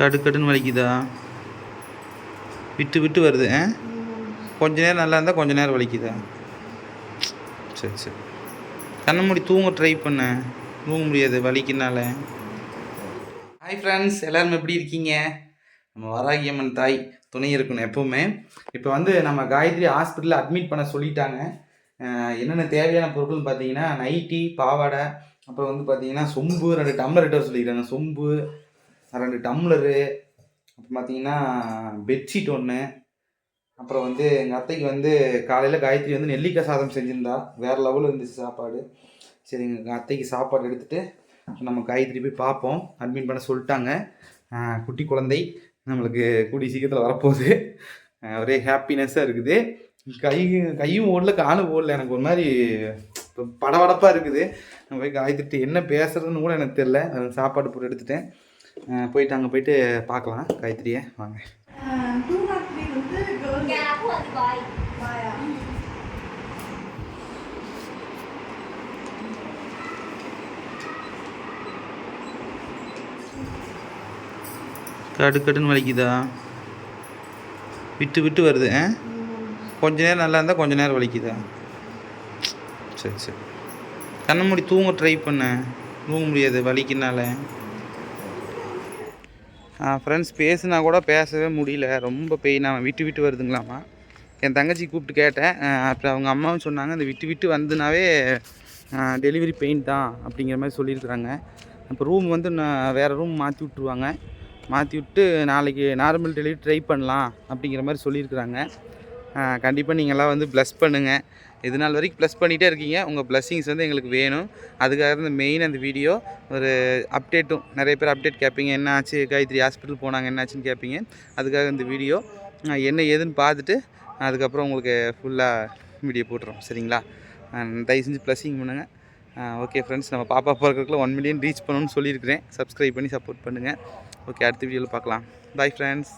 கடுக்கடுன்னு வலிக்குதா? விட்டு விட்டு வருது ஆ? கொஞ்ச நேரம் நல்லா இருந்தால் கொஞ்ச நேரம் வலிக்குதா? சரி சரி. கண்ணை மூடி தூங்க ட்ரை பண்ண. தூங்க முடியாது வலிக்குனால ஹாய் ஃப்ரெண்ட்ஸ் எல்லோரும் எப்படி இருக்கீங்க? நம்ம வராகியம்மன் தாய் துணை இருக்கணும் எப்பவுமே. இப்போ வந்து நம்ம காயத்ரி ஹாஸ்பிட்டலில் அட்மிட் பண்ண சொல்லிட்டாங்க. என்னென்ன தேவையான பொருட்கள்னு பார்த்தீங்கன்னா நைட்டி பாவாடை அப்புறம் வந்து பார்த்தீங்கன்னா சொம்பு ரெண்டு டம்ளர் எடுத்து சொல்லியிருக்காங்க. சொம்பு ரெண்டு டம்ளரு அப்புறம் பார்த்தீங்கன்னா பெட்ஷீட் ஒன்று அப்புறம் வந்து எங்கள் அத்தைக்கு வந்து காலையில் காயத்ரி வந்து நெல்லிக்காய் சாதம் செஞ்சுருந்தா. வேறு லெவலில் இருந்துச்சு சாப்பாடு. சரி எங்கள் அத்தைக்கு சாப்பாடு எடுத்துகிட்டு நம்ம காயத்ரி போய் பார்ப்போம் அட்மிட் பண்ண சொல்லிட்டாங்க. குட்டி குழந்தை நம்மளுக்கு கூடிய சீக்கிரத்தில் வரப்போகுது. ஒரே ஹாப்பினஸ்ஸாக இருக்குது. கை கையும் ஓடல காலும் ஓடல. எனக்கு ஒரு மாதிரி இப்போ படபடப்பாக இருக்குது. நம்ம போய் காயத்திட்டு என்ன பேசுறதுன்னு கூட எனக்கு தெரில சாப்பாடு போட்டு எடுத்துட்டேன். போயிட்டு அங்கே போயிட்டு பார்க்கலாம். காயத்ரியை. வாங்க. கடுக்கடுன்னு கடு கடுன்னு வலிக்குதா? விட்டு விட்டு வருது ஆ? கொஞ்ச நேரம் நல்லா இருந்தால் கொஞ்ச நேரம் வலிக்குதா? சரி சரி. கண்ணை மூடி தூங்க ட்ரை பண்ண. தூங்க முடியாது வலிக்குனால ஃப்ரெண்ட்ஸ் பேசுனா கூட பேசவே முடியல. ரொம்ப பெயினாக விட்டு விட்டு வருதுங்களாமா. என் தங்கச்சி கூப்பிட்டு கேட்டேன். அப்புறம் அவங்க அம்மாவும் சொன்னாங்க இந்த விட்டு விட்டு வந்துனாவே டெலிவரி பெயின் தான் அப்படிங்கிற மாதிரி சொல்லியிருக்கிறாங்க. அப்போ ரூம் வந்து நான் வேறு ரூம் மாற்றி விட்ருவாங்க மாற்றி விட்டு நாளைக்கு நார்மல் டெலிவரி ட்ரை பண்ணலாம் அப்படிங்கிற மாதிரி சொல்லியிருக்கிறாங்க. கண்டிப்பாக நீங்களாம் வந்து ப்ளஸ் பண்ணுங்கள் இது நாள் வரைக்கும் ப்ளஸ் பண்ணிகிட்டே இருக்கீங்க. உங்கள் ப்ளஸ்ஸிங்ஸ் வந்து எங்களுக்கு வேணும். அதுக்காக தான் இந்த மெயின் அந்த வீடியோ ஒரு அப்டேட்டும் நிறைய பேர் அப்டேட் கேட்பீங்க. என்ன ஆச்சு காயத்ரி ஹாஸ்பிட்டல் போனாங்க என்ன ஆச்சுன்னு கேட்பீங்க. அதுக்காக இந்த வீடியோ என்ன ஏதுன்னு பார்த்துட்டு அதுக்கப்புறம் உங்களுக்கு ஃபுல்லாக வீடியோ போட்டுறோம். சரிங்களா? தயவு செஞ்சு ப்ளஸ்ஸிங் பண்ணுங்கள் ஓகே ஃப்ரெண்ட்ஸ் நம்ம பாப்பா பிறக்கிறதுக்குள்ள ஒன் மில்லியன் ரீச் பண்ணணும்னு சொல்லியிருக்கிறேன். சப்ஸ்கிரைப் பண்ணி சப்போர்ட் பண்ணுங்கள் ஓகே அடுத்த வீடியோவில் பார்க்கலாம். Bye friends